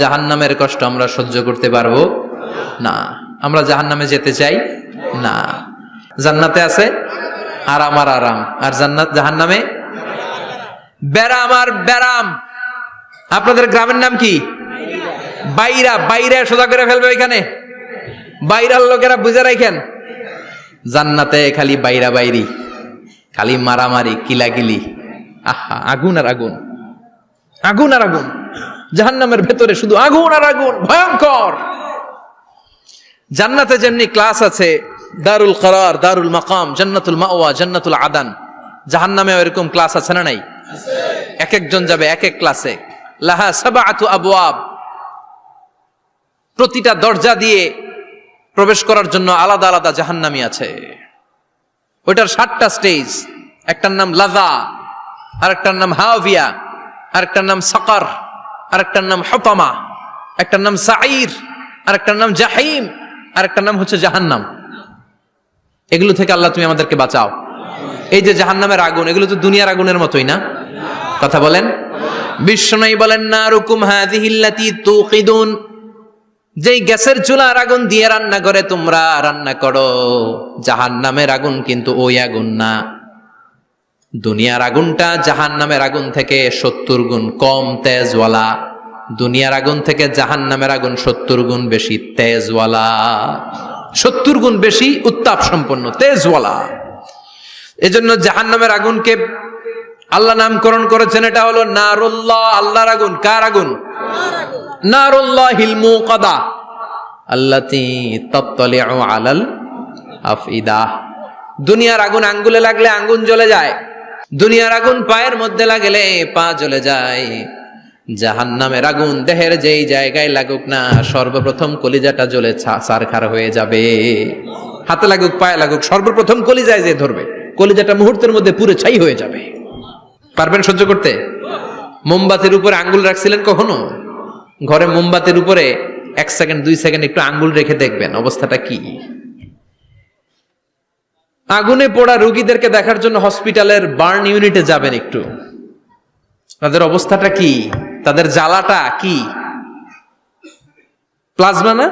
জাহান্নামের কষ্ট আমরা সহ্য করতে পারব? না। আমরা জাহান্নামে যেতে চাই? না। জান্নাতে আছে? আরাম আর আরাম। আর জান্নাত, জাহান্নামে? ব্যারাম আর ব্যারাম আপনাদের গ্রামের নাম কি? বাইরা। বাইরা সোজা করে ফেলবে ওইখানে। বাইরার লোকেরা বুঝে রাখেন। জান্নাতে খালি বাইরা বাইরি। খালি মারামারি, কিলাকিলি। আহা, আগুন আর আগুন। আগুন আর আগুন। জাহান্নামের ভেতরে শুধু আগুন আর আগুন, ভয়ঙ্কর। জান্নাতে যেমনি ক্লাস আছে, দারুল করার, দারুল মাকাম, জান্নাতুল মাওয়া, জান্নাতুল আদান। জাহান্নামে এরকম ক্লাস আছে না নাই? এক একজন যাবে এক এক ক্লাসে লাহা সাবাআতু আবওয়াব। প্রতিটা দরজা দিয়ে প্রবেশ করার জন্য আলাদা আলাদা জাহান্নামি আছে। ওইটার সাতটা স্টেজ একটার নাম লাজা, আরেকটার নাম হাভিয়া আরেকটার নাম সাকার। আরেকটার নাম হতামা, একটার নাম সাইর আরেকটার নাম জাহিম, আরেকটার নাম হচ্ছে জাহান্নাম। এগুলো থেকে আল্লাহ তুমি আমাদেরকে বাঁচাও। এই যে জাহান্নামের আগুন, এগুলো তো দুনিয়ার আগুনের মতোই না? কথা বলেন। বিশ্বনয়ী বলেন না রুকুম হাদিহিল্লাতি তুকিদুন যেই গ্যাসের চুলার আগুন দিয়ে রান্না করে, তোমরা রান্না করো। জাহান নামের আগুন কিন্তু ওই আগুন না। দুনিয়ার আগুনটা জাহান নামের আগুন থেকে সত্তর গুণ কম তেজওয়ালা। দুনিয়ার আগুন থেকে জাহান নামের আগুন সত্তর গুণ বেশি তেজওয়ালা। সত্তর গুণ বেশি উত্তাপ সম্পন্ন তেজওয়ালা। এজন্য জাহান নামের আগুনকে আল্লাহ নামকরণ করেছেন, এটা হলো নারুল্লাহ, আল্লাহর আগুন। কার আগুন? নারুল্লাহিল মুকাদা। আল্লাতি তাত্তালিউ আলাল আফইদা। দুনিয়ার আগুন আঙ্গুলে লাগলে আঙ্গুন জ্বলে যায়। দুনিয়ার আগুন পায়ের মধ্যে লাগলে পা জ্বলে যায়। জাহান জাহান্নামের আগুন দেহের যেই জায়গায় লাগুক না, সর্বপ্রথম কলিজাটা জ্বলে সারখার হয়ে যাবে। হাতে লাগুক, পায়ে লাগুক, সর্বপ্রথম কলিজায় যে ধরবে, কলিজাটা মুহূর্তের মধ্যে পুরো ছাই হয়ে যাবে। পারবেন সহ্য করতে? মোমবাতির উপরে আঙ্গুল রাখছিলেন কখনো? ঘরে মোমবাতির উপরে এক সেকেন্ড, দুই সেকেন্ড একটু আঙ্গুল রেখে দেখবেন, অবস্থাটা কি? আগুনে পোড়া রুগীদেরকে দেখার জন্য হসপিটালের বার্ন ইউনিটে যাবেন একটু। তাদের অবস্থাটা কি? তাদের জ্বালাটা কি? প্লাজমা না?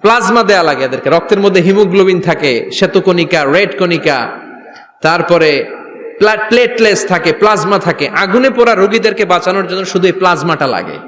প্লাজমা দেয়া লাগে এদেরকে। রক্তের মধ্যে হিমোগ্লোবিন থাকে, শ্বেতকণিকা, রেড কণিকা, তারপরে প্লেটলেস থাকে, প্লাজমা থাকে। আগুনে পোড়া রোগীদেরকে বাঁচানোর জন্য শুধু এই প্লাজমাটা লাগে।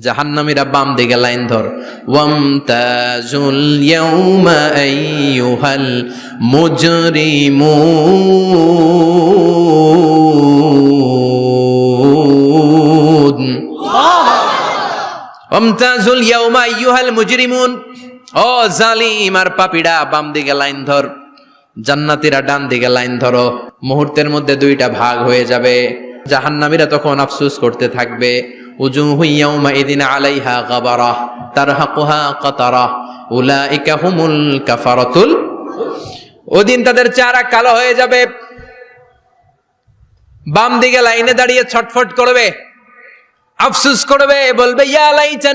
জাহান্নামীরা বাম দিকে লাইন ধর। ওয়ামতাজুল ইয়াউমা আইয়ুহাল মুজরিমুন ওয়ামতাজুল ইয়াউমা আইয়ুহাল মুজরিমুন। ও জালিম আর পাপীরা বাম দিকে লাইন ধর। জান্নাতীরা ডান দিকে লাইন ধরো। মুহূর্তের মধ্যে দুইটা ভাগ হয়ে যাবে। জাহান্নামীরা তখন আফসোস করতে থাকবে। ওদিন তাদের চেহারা কালো হয়ে যাবে। বাম দিকে লাইনে দাঁড়িয়ে ছটফট করবে। আফসুস করবে, বলবে, ইয়া লাইচানি